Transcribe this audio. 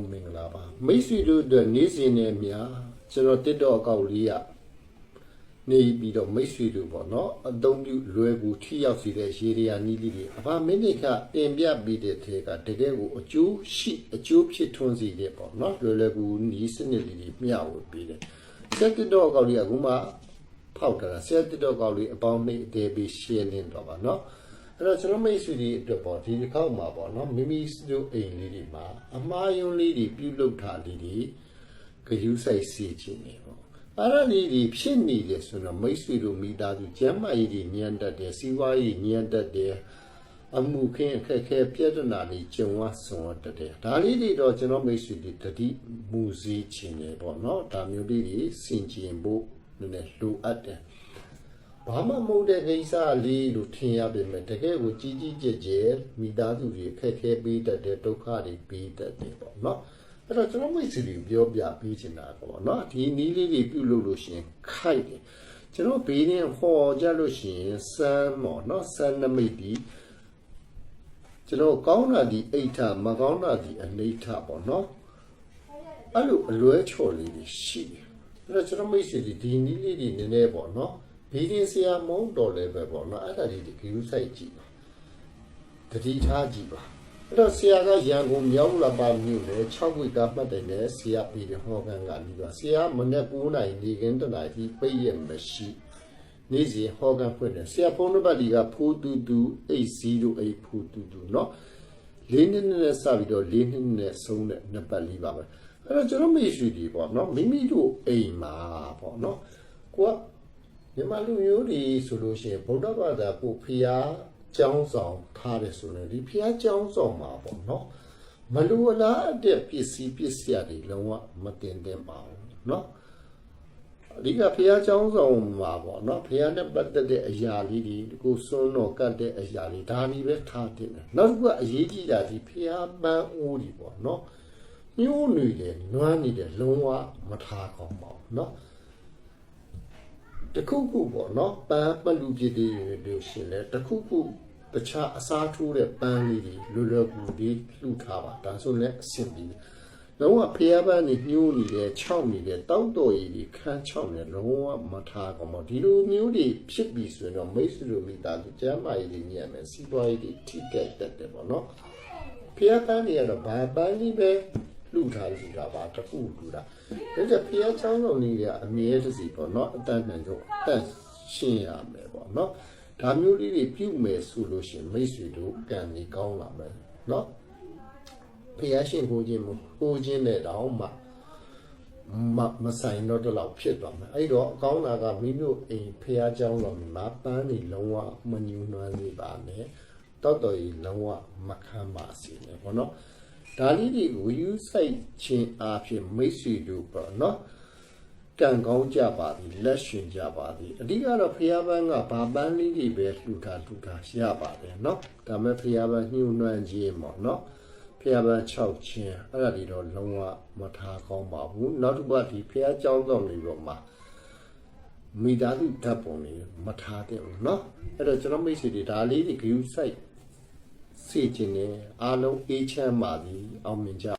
လုံးမင်္ဂလာပါမိတ်ဆွေတို့အတွက်နေ့စဉ်နဲ့များကျွန်တော်တစ်တော့အကောက်လေးရနေပြီးတော့မိတ်ဆွေတို့ပေါ့နော်အသုံးပြုလွယ်ကူထိရောက်စေတဲ့ရေဒီယာနီးလေးတွေအဘာမိနစ်ကတင်ပြပြီးတဲ့ထဲကတကယ်ကိုအကျိုးရှိအကျိုးဖြစ်ထွန်းစေတဲ့ပေါ့နော်လွယ်လွယ်ကူနီးစနစ်လေးတွေမျှဝေပေးတယ်ဆက်တစ်တော့အကောက်လေးကအခုမှဖောက်တာဆက်တစ်တော့အကောက်လေးအပေါင်းနှိပ်အသေးပြီးရှင်းလင်းတော့ပါနော် အဲ့တော့ကျွန်တော်မိတ်ဆွေတွေအတွက်ပေါ့ဒီတစ်ခေါက်မှာပေါ့နော်မိမိတို့အိမ်လေးတွေမှာအမားယုံလေးတွေပြုလုပ်ထားလေးတွေဂယူးဆိုင်စီခြင်းနေပေါ့အဲ့ဒါလေးတွေဖြစ်နေတယ်ဆိုတော့မိတ်ဆွေတို့မိသားစုကျမ်းမာရေးတွေညံတတ်တယ်စီးပွားရေးညံတတ်တယ်အမှုခင်းအခက်ခဲပြဿနာတွေကြုံဝဆုံရတတ်တယ်ဒါလေးတွေတော့ကျွန်တော်မိတ်ဆွေတွေတတိမူစည်းခြင်းနေပေါ့နော်ဒါမျိုးလေးတွေစင်ကျင်ဖို့နည်းနည်းလိုအပ်တယ် ဘာမှမဟုတ်တဲ့ကိစ္စလေးလို့ထင်ရပေမဲ့တကယ်ကိုကြီးကြီးကျယ်ကျယ်မိသားစုတွေအခက်အခဲပေးတတ်တဲ့ဒုက္ခတွေပေးတတ်တယ်ပေါ့နော်အဲ့တော့ကျွန်တော်မိတ်ဆွေတွေပြောပြပေးချင်တာပေါ့နော်ဒီနီးလေးတွေပြုလုပ်လို့ရှိရင်ခိုက်တယ်ကျွန်တော်ဘေးရင်ဟောကြလို့ရှိရင်စမ်းပေါ့နော်စမ်းနမိတ်ဒီကျွန်တော်ကောင်းတာဒီအိဋ္ဌမကောင်းတာဒီအနိဋ္ဌပေါ့နော်အဲ့လိုအလွဲချော်လေးတွေရှိတယ်အဲ့တော့ကျွန်တော်မိတ်ဆွေတွေဒီနီးလေးတွေနည်းနည်းပေါ့နော် ဘီဒီဆရာမုံတော်လည်းပဲပေါ့နော်အဲ့ဒါလေးဒီဂယူဆိုင်ကြည့်ပါတတိထားကြည့်ပါအဲ့တော့ဆရာကရန်ကုန်မြောက်လာပါမြို့လေ6ဝိကမှတ်တယ်နဲ့ဆရာပြီးတယ်ဟောကန်ကပြီးတော့ဆရာမနေ့9နိုင်နေကင်းတနိုင်ဒီပိတ်ရမရှိနေ့စဉ်ဟောကန်ဖွင့်တယ်ဆရာဖုန်းနံပါတ်ဒီကဖိုးတူတူ8084ဖိုးတူတူเนาะလေးနှစ်နဲ့စပြီးတော့လေးနှစ်နဲ့ဆုံးတဲ့နံပါတ်လေးပါပဲအဲ့တော့ကျွန်တော်မေ့ရှိဒီပေါ့เนาะမိမိတို့အိမ်မှာပေါ့เนาะကိုက မြန်မာလူမျိုးတွေဆိုလို့ရှိရင်ဗုဒ္ဓဘာသာကိုဖျားကျောင်းဆောင်ထားတယ်ဆိုရင်ဒီဖျားကျောင်းဆောင်မှာပေါ့နော်မလူအလားအတဲ့ပစ္စည်းပစ္စည်းတွေလုံးဝမတင်တင်ပါဘူးနော်အဓိကဖျားကျောင်းဆောင်မှာပေါ့နော်ဖျားနဲ့ပတ်သက်တဲ့အရာလေးတွေကိုစွန်းတော့ကတ်တဲ့အရာလေးဒါကြီးပဲထားတင်တယ်နောက်တစ်ခုကအရေးကြီးတာဒီဖျားပန်းအိုးကြီးပေါ့နော်ညှိုးနေတယ်နွမ်းနေတယ်လုံးဝမထားကောင်းပါဘူးနော် တခုခုပေါ့နော်ပန်းပလူပြည့်တွေလို့ရှင်လဲတခုခုတခြားအစားထိုးတဲ့ပန်းလေးတွေလွယ်လွယ်ကူလေးလှူထားပါဒါဆိုလည်းအဆင်ပြေတယ်လုံးဝဖျားပန်းနေညှိုးနေတယ်ခြောက်နေတယ်တောက်တော်ရည်တွေခန်းခြောက်နေလုံးဝမထားကောင်းပါဒီလိုမျိုးတွေဖြစ်ပြီဆိုရင်တော့မိတ်ဆွေတို့မိသားစုကျမ်းမာရေးတွေညံ့မယ်စီးပွားရေးတွေထိကြိုက်တတ်တယ်ပေါ့နော်ဖျားပန်းတွေကတော့ဘာပန်းကြီးပဲ လှူထားလို့တာပါတခုလှူတာဒါကြဖျားချောင်းလုံးလေးတွေကအမြဲတစီပေါ့နော်အတန်းနိုင်တော့အသက်ရှင်းရမယ်ပေါ့နော်ဒါမျိုးလေးတွေပြုမယ်ဆိုလို့ရှိရင်မိတ်ဆွေတို့ကံကြီးကောင်းလာမယ်နော်ဖျားရှင်ကိုခြင်းမို့ကိုခြင်းနဲ့တောင်မှမမဆိုင်တော့တော့လောက်ဖြစ်သွားမယ်အဲ့တော့အကောင်းတာကမိမျိုးအိမ်ဖះเจ้าတော်မှာပန်းနေလုံးဝမညူနွမ်းနေပါနဲ့တောက်တော်ကြီးလုံးဝမခမ်းပါစေနဲ့ဘောနော် ဒါလေးတွေကိုယူဆိုင်ခြင်းအဖြစ်မိတ်ဆွေတို့ပေါ့နော်ကံကောင်းကြပါသည်လက်ရှင်ကြပါသည်အဓိကတော့ဖះပန်းကဘာပန်းလေးတွေပဲလှူထားလှူထားရပါတယ်เนาะဒါမဲ့ဖះပန်းညှို့နှွမ်းခြင်းပေါ့เนาะ ဖះပန်း6ချင်းအဲ့ဒါဒီတော့လုံးဝမထားကောင်းပါဘူးနောက်တစ်ပတ်ဒီဖះเจ้าတော်တွေပေါ်မှာမိသားစုဓာတ်ပုံတွေမထားတဲ့ဘူးเนาะအဲ့တော့ကျွန်တော်မိတ်ဆွေတွေဒါလေးတွေ view site စီခြင်းနေအားလုံးအေးချမ်းပါသည်အောင်မြင်ကြ